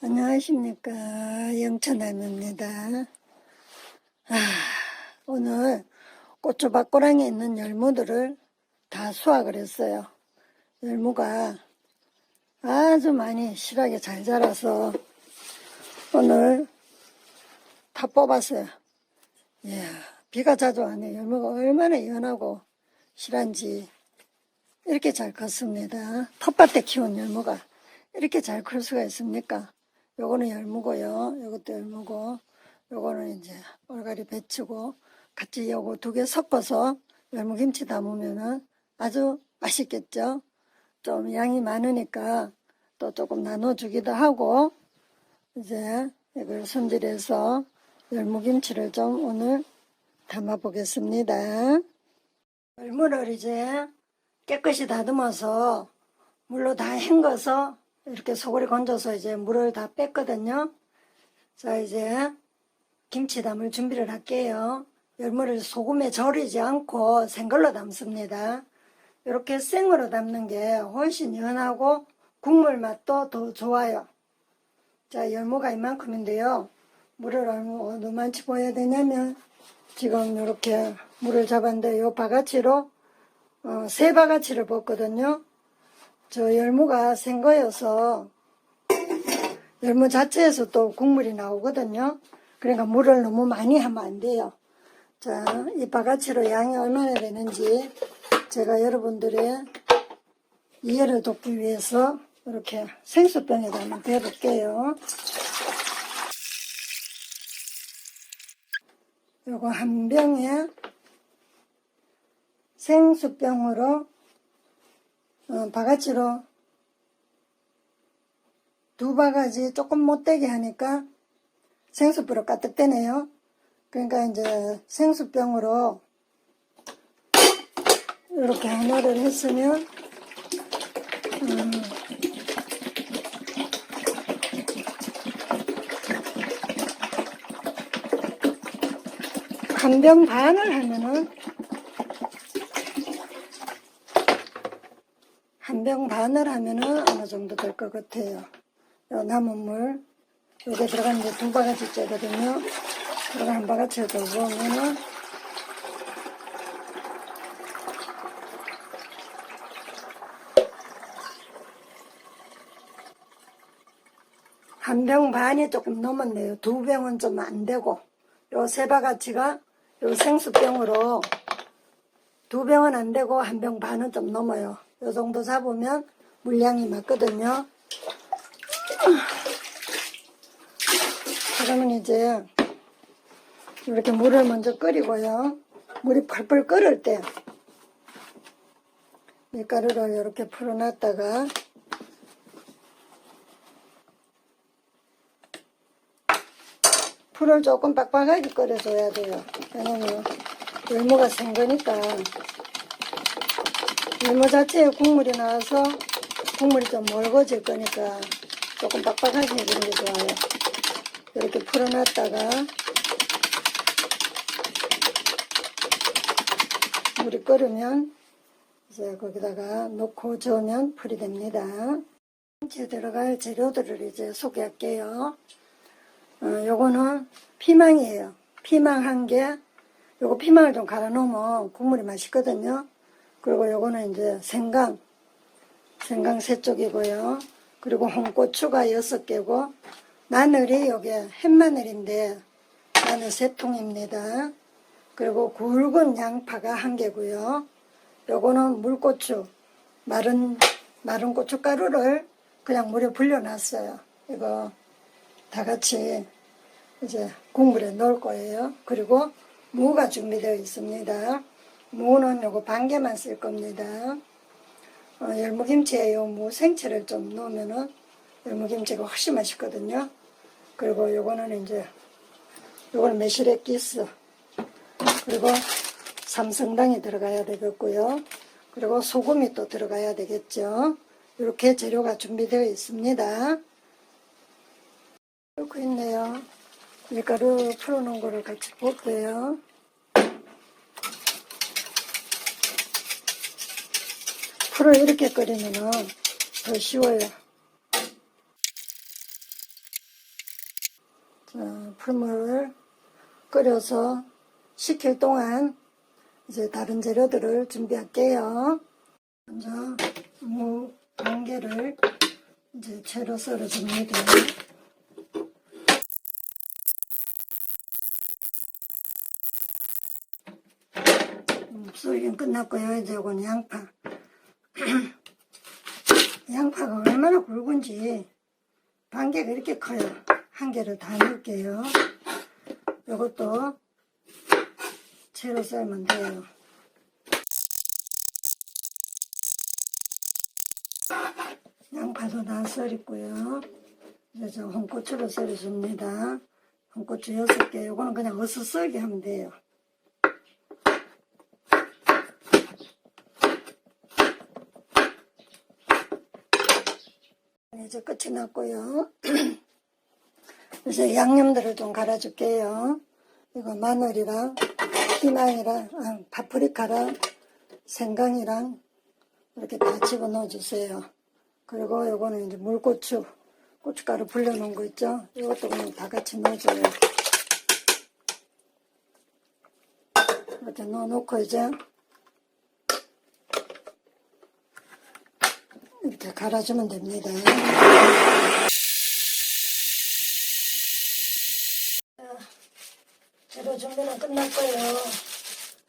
안녕하십니까 영천할매입니다. 아, 오늘 고추밭고랑에 있는 열무들을 다 수확을 했어요. 열무가 아주 많이 실하게 잘 자라서 오늘 다 뽑았어요. 이야, 비가 자주 안 해요. 열무가 얼마나 연하고 실한지 이렇게 잘 컸습니다. 텃밭에 키운 열무가 이렇게 잘 클 수가 있습니까? 요거는 열무고요. 요것도 열무고, 요거는 이제 얼갈이 배추고, 같이 요거 두 개 섞어서 열무김치 담으면은 아주 맛있겠죠? 좀 양이 많으니까 또 조금 나눠주기도 하고, 이제 이걸 손질해서 열무김치를 좀 오늘 담아 보겠습니다. 열무를 이제 깨끗이 다듬어서 물로 다 헹궈서 이렇게 소고리 건져서 이제 물을 다 뺐거든요. 자, 이제 김치 담을 준비를 할게요. 열무를 소금에 절이지 않고 생걸로 담습니다. 이렇게 생으로 담는 게 훨씬 연하고 국물 맛도 더 좋아요. 자, 열무가 이만큼인데요. 물을 얼마만치 부어야 되냐면 지금 이렇게 물을 잡았는데 요 바가지로 어, 세 바가지를 붓거든요. 저 열무가 생 거여서 열무 자체에서 또 국물이 나오거든요. 그러니까 물을 너무 많이 하면 안 돼요. 자, 이 바가지로 양이 얼마나 되는지 제가 여러분들의 이해를 돕기 위해서 이렇게 생수병에다 한번 대볼게요. 요거 한 병에 생수병으로 어, 바가지로 두 바가지 조금 못되게 하니까 생수병으로 가득 되네요. 그러니까 이제 생수병으로 이렇게 하나를 했으면 음, 한 병 반을 하면은 한 병 반을 하면은 어느 정도 될 것 같아요. 요 남은 물, 요게 들어간 게두 바가지째거든요. 그거 한 바가지에 더 부으면은 한 병 반이 조금 넘었네요. 두 병은 좀 안 되고, 요 세 바가지가 요 생수병으로 두 병은 안 되고 한 병 반은 좀 넘어요. 요 정도 잡으면 물량이 맞거든요. 그러면 이제 이렇게 물을 먼저 끓이고요. 물이 펄펄 끓을 때 밀가루를 이렇게 풀어놨다가 풀을 조금 빡빡하게 끓여줘야 돼요. 왜냐면 열무가 생 거니까 열무 자체에 국물이 나와서 국물이 좀 멀궈질 거니까 조금 빡빡하게 해주는 게 좋아요. 이렇게 풀어놨다가 물이 끓으면 이제 거기다가 넣고 저으면 풀이 됩니다. 김치에 들어갈 재료들을 이제 소개할게요. 어, 요거는 피망이에요. 피망 한 개. 요거 피망을 좀 갈아 놓으면 국물이 맛있거든요. 그리고 요거는 이제 생강. 생강 세 쪽이고요. 그리고 홍고추가 여섯 개고, 마늘이 요게 햇마늘인데, 마늘 세 통입니다. 그리고 굵은 양파가 한 개고요. 요거는 물고추, 마른, 마른 고춧가루를 그냥 물에 불려놨어요. 이거 다 같이 이제 국물에 넣을 거예요. 그리고 무가 준비되어 있습니다. 무는 요거 반 개만 쓸 겁니다. 어, 열무김치에 요무 생채를 좀 넣으면은 열무김치가 훨씬 맛있거든요. 그리고 요거는 이제 요거는 매실액 기스 그리고 삼성당이 들어가야 되겠고요. 그리고 소금이 또 들어가야 되겠죠. 이렇게 재료가 준비되어 있습니다. 이렇게 있네요. 밀가루 풀어놓은 거를 같이 볼게요. 풀을 이렇게 끓이면 더 쉬워요. 자, 풀물을 끓여서 식힐 동안 이제 다른 재료들을 준비할게요. 먼저 무한 개를 이제 채로 썰어줍니다. 음, 썰긴 끝났고요. 이제 이건 양파. 양파가 얼마나 굵은지 반 개가 이렇게 커요. 한 개를 다 넣을게요. 이것도 채로 썰면 돼요. 양파도 다 썰었고요. 이제 저 홍고추를 썰어줍니다. 홍고추 6개, 요거는 그냥 어서 썰게 하면 돼요. 이제 끝이 났고요. 이제 양념들을 좀 갈아줄게요. 이거 마늘이랑 피망이랑 아, 파프리카랑 생강이랑 이렇게 다 집어넣어 주세요. 그리고 요거는 이제 물고추, 고춧가루 불려놓은 거 있죠? 이것도 그냥 다 같이 넣어줘요. 이렇게 넣어놓고 이제 이렇게 갈아주면 됩니다. 재료 준비는 끝났고요.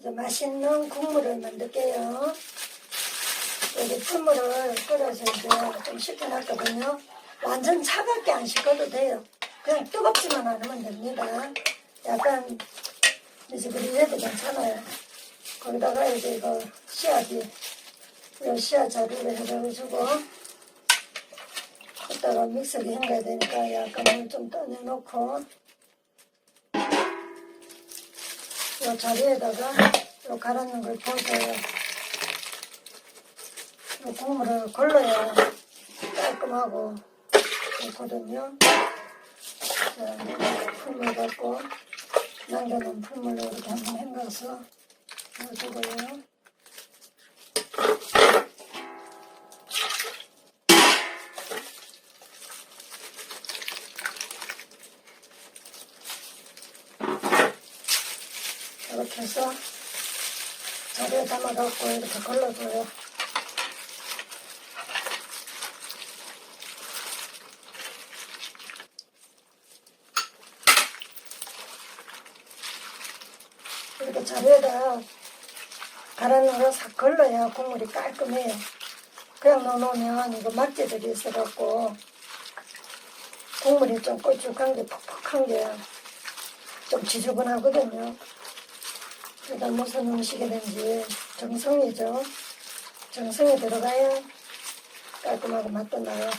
이제 맛있는 국물을 만들게요. 여기 풀물을 끓여서 이제 좀 식혀놨거든요. 완전 차갑게 안 식혀도 돼요. 그냥 뜨겁지만 않으면 됩니다. 약간 이제 그래도 괜찮아요. 거기다가 이제 이거 씨앗이 이 씨앗 자리를 해가지고 걷다가 믹서기 헹가야 되니까 약간 물 좀 떠내놓고 이 자리에다가 이 갈아놓은 걸 부어줘요. 이 국물을 걸러야 깔끔하고 좋거든요. 자, 풀물 갖고 남겨놓은 풀물로 이렇게 한번 헹궈서 넣어주고요. 해서 자리에 담아갖고 이렇게 걸러줘요. 이렇게 자리에다 갈아 넣어 싹 걸러야 국물이 깔끔해요. 그냥 넣어놓으면 이거 막지들이 있어갖고 국물이 좀 꼴쭉한 게 퍽퍽한 게 좀 지저분하거든요. 그러니까 무슨 음식이든지 정성이죠. 정성이 들어가야 깔끔하고 맛도 나요.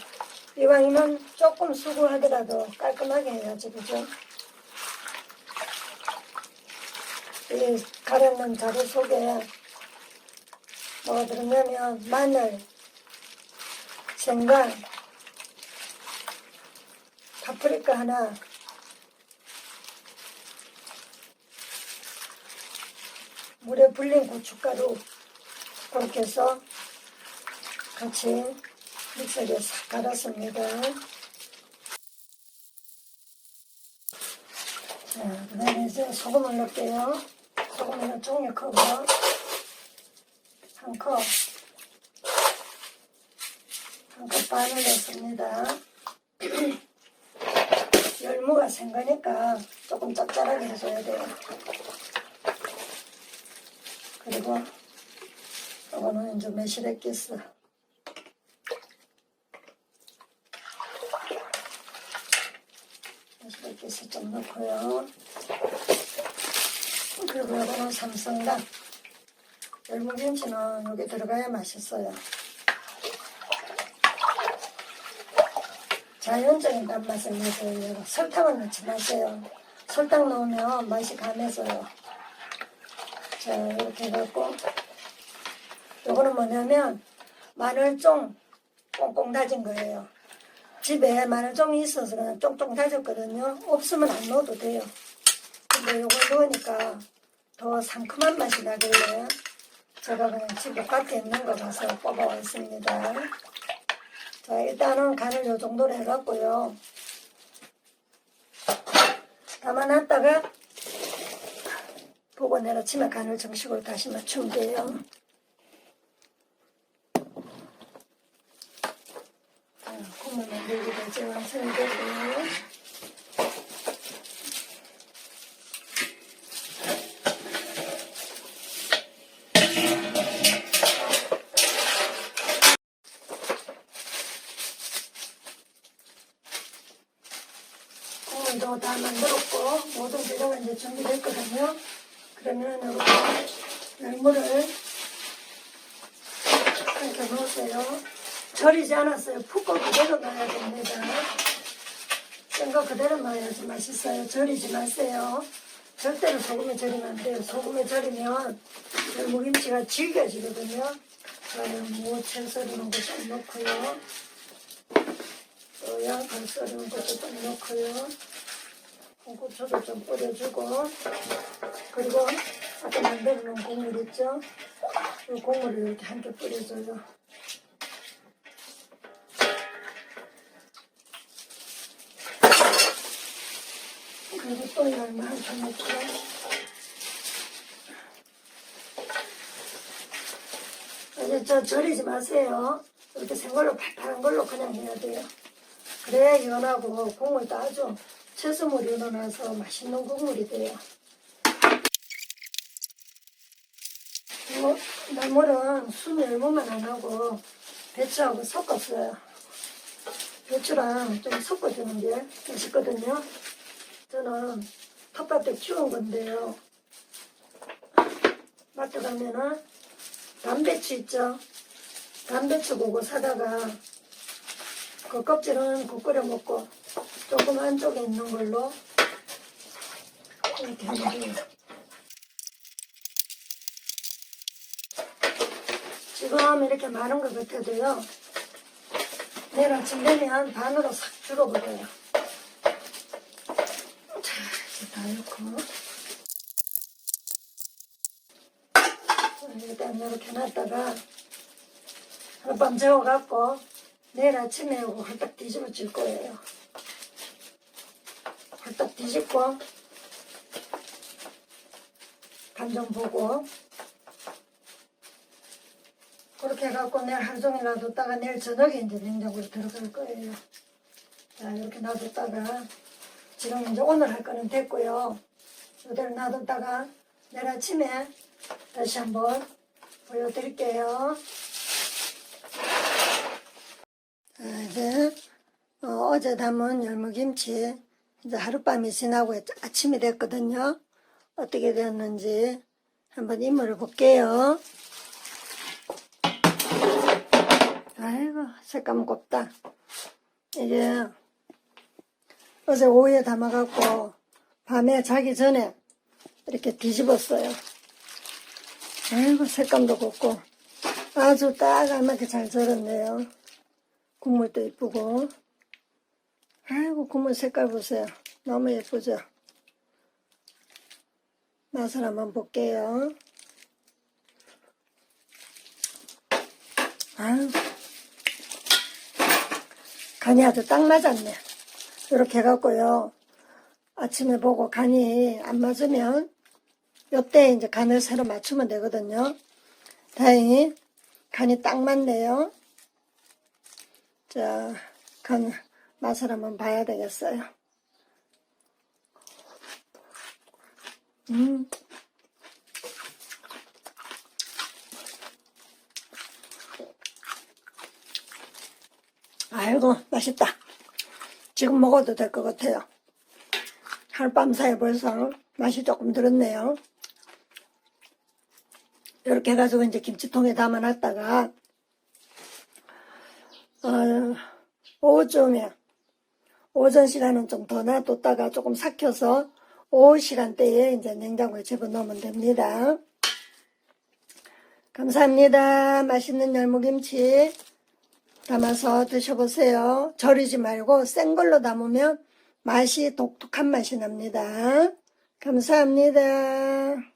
이왕이면 조금 수고하더라도 깔끔하게 해야지, 그죠? 이 가려놓은 자루 속에 뭐가 들었냐면 마늘, 생강, 파프리카 하나, 물에 불린 고춧가루 그렇게 해서 같이 믹서기에 싹 갈았습니다. 자, 그 다음에 이제 소금을 넣을게요. 소금은 종이컵으로 한 컵, 한 컵 반을 넣습니다. 열무가 센 거니까 조금 짭짤하게 해줘야 돼요. 그리고 이거는 이제 매실액 기스 매실액 기스 좀 넣고요. 그리고 이거는 삼성당 열무김치는 여기 들어가야 맛있어요. 자연적인 단맛을 내세요. 설탕은 넣지 마세요. 설탕 넣으면 맛이 강해서요 자, 이렇게 해갖고, 요거는 뭐냐면, 마늘쫑 꽁꽁 다진 거예요. 집에 마늘쫑이 있어서 그냥 쫑쫑 다졌거든요. 없으면 안 넣어도 돼요. 근데 요걸 넣으니까 더 상큼한 맛이 나길래, 제가 그냥 집에 밖에 있는 거 봐서 뽑아왔습니다. 자, 일단은 간을 요 정도로 해갖고요. 담아놨다가 내려 치면 간을 정식으로 다시 맞추면 돼요. 자, 국물 만들기가 이제 완성이 되고요. 국물도 다 만들었고 모든 재료가 이제 준비됐거든요. 그러면 이렇게 열무를 넣으세요. 절이지 않았어요. 푹고 그대로 넣어야 됩니다. 센거 그대로 넣어야지 맛있어요. 절이지 마세요. 절대로 소금에 절이면 안 돼요. 소금에 절이면 열무김치가 질겨지거든요. 무채 썰어놓은 것좀 넣고요. 또 양파 썰어놓은 것도 좀 넣고요. 홍고추도 좀 뿌려주고 그리고 아까 만들어 놓은 국물 있죠? 이 국물을 이렇게 함께 뿌려줘요. 열무 한개 넣고 이제 저 절이지 마세요. 이렇게 생걸로 팔팔한 걸로 그냥 해야 돼요. 그래야 연하고 국물도 아주 채소물이 우러나서 맛있는 국물이 돼요. 그리고 나물은 순 열무만 안 하고 배추하고 섞었어요. 배추랑 좀 섞어주는 게 맛있거든요. 저는 텃밭에 키운 건데요. 마트 가면은 담배추 있죠? 담배추 보고 사다가 그 껍질은 국 끓여 먹고 조금 안쪽에 있는 걸로 이렇게 돼요. 지금 이렇게 많은 것 같아도요. 내일 아침 되면 반으로 싹 줄어버려요. 자, 이제 다 넣고. 자, 일단 이렇게 놨다가 하룻밤 재워갖고 내일 아침에 이거 홀딱 뒤집어 줄 거예요. 홀딱 뒤집고 간좀 보고 그렇게 해갖고 내일 하루 종일 놔뒀다가 내일 저녁에 이제 냉장고에 들어갈 거예요. 자 이렇게 놔뒀다가 지금 이제 오늘 할 거는 됐고요. 이대로 놔뒀다가 내일 아침에 다시 한번 보여드릴게요. 자, 이제 어, 제 담은 열무김치 이제 하룻밤이 지나고 아침이 됐거든요. 어떻게 되었는지 한번 이물을 볼게요. 아이고 색감 곱다. 이게 어제 오후에 담아갖고 밤에 자기 전에 이렇게 뒤집었어요. 아이고 색감도 곱고 아주 딱 알맞게 잘 절었네요. 국물도 예쁘고 아이고 국물 색깔 보세요. 너무 예쁘죠? 맛을 한번 볼게요. 아유, 간이 아주 딱 맞았네. 이렇게 해갖고요. 아침에 보고 간이 안 맞으면 요때 이제 간을 새로 맞추면 되거든요. 다행히 간이 딱 맞네요. 자, 간 맛을 한번 봐야 되겠어요. 음. 아이고, 맛있다. 지금 먹어도 될 것 같아요. 하룻밤 사이에 벌써 맛이 조금 들었네요. 이렇게 해가지고 이제 김치통에 담아놨다가, 어, 오후쯤에, 오전 시간은 좀 더 놔뒀다가 조금 삭혀서 오후 시간대에 이제 냉장고에 집어넣으면 됩니다. 감사합니다. 맛있는 열무김치 담아서 드셔보세요. 절이지 말고 센 걸로 담으면 맛이 독특한 맛이 납니다. 감사합니다.